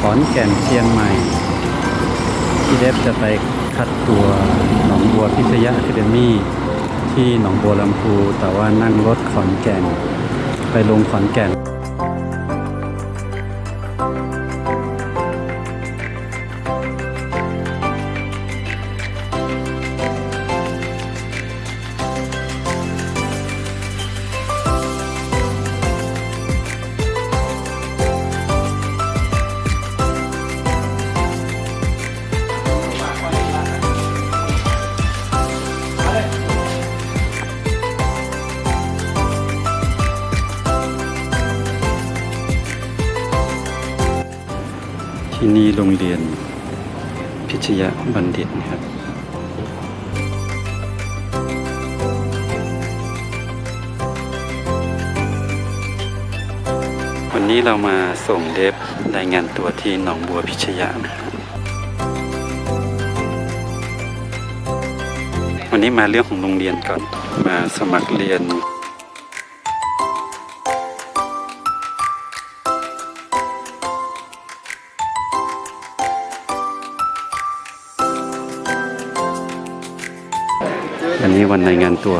ขอนแก่นเชียงใหม่ พี่เดฟจะไปคัดตัวหนองบัวพิทยาอะคาเดมี่ที่หนองบัวลำพู แต่ว่านั่งรถขอนแก่น ไปลงขอนแก่น ที่นี่โรงเรียนพิชยะบัณฑิตนะครับ วันนี้เรามาส่งเดฟรายงานตัวที่หนองบัวพิชยะนะครับวันนี้มาเรื่องของโรงเรียนก่อน มาสมัครเรียน อันนี้วันรายงานตัว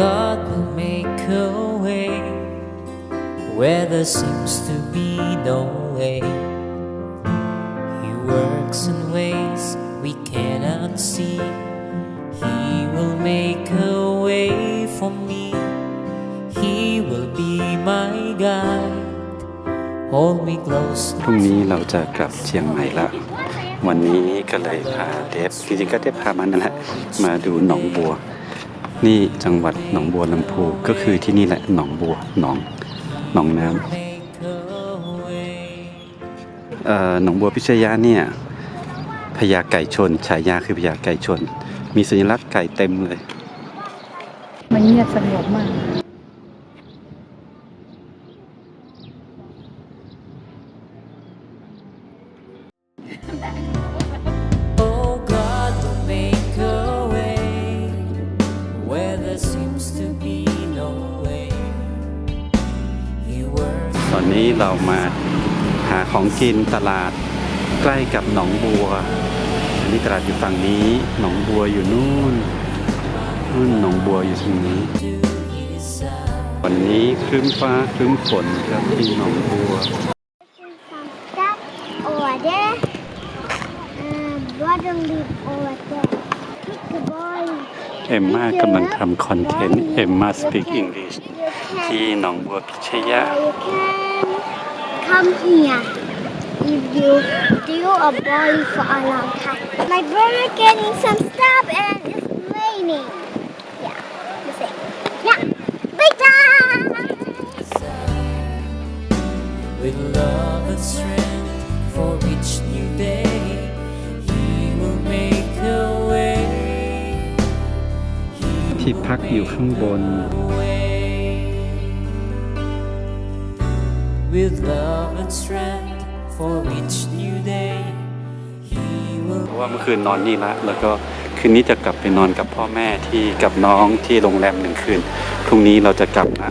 God will make a way where there seems to be no way. He works in ways we cannot see. He will make a way for me. He will be my guide. Hold me close. พรุ่งนี้เราจะกลับเชียงใหม่ละ วันนี้ก็เลยพาเดฟจริงๆก็ได้พามันนั่นแหละมาดูหนองบัว นี่จังหวัดหนองบัวลำพูก็คือที่นี่แหละหนองบัวหนอง หนองน้ำ Make a way. เอ่อหนองบัวพิชยะเนี่ยพญาไก่ชนฉายาคือพญาไก่ชน มีสัญลักษณ์ไก่เต็มเลย มันเงียบสงบมาก Oh, God will make a way where there seems to be no ตอนนี้เรามาหาของกินตลาดใกล้กับหนองบัว อันนี้ตลาดอยู่ฝั่งนี้ หนองบัวอยู่นู่นนู่นหนองบัวอยู่ตรงนี้ to his side. วันนี้ครึ้มฟ้าครึ้มฝนครับที่หนองบัว some stuff over there. Uh, bottom leaf over there. Pick the ball. เอมมากำลังทำคอนเทนต์เอมมาสปีกอังกฤษ You can, ที่หนองบัวพิชยะ you can come here if you do a ball for a long time. My brother getting some stuff and it's raining. Yeah, you say, yeah. Bye bye. With love and strength for each new day, He will make a way. ที่พักอยู่ข้างบน With love and strength for each new day, He เพ will ราะว่าเมื่อคืนนอนนี่ละแล้วก็คืนนี้จะกลับไปนอนกับพ่อแม่ที่กับน้องที่โรงแรมหนึ่งคืน พรุ่งนี้เราจะกลับนะ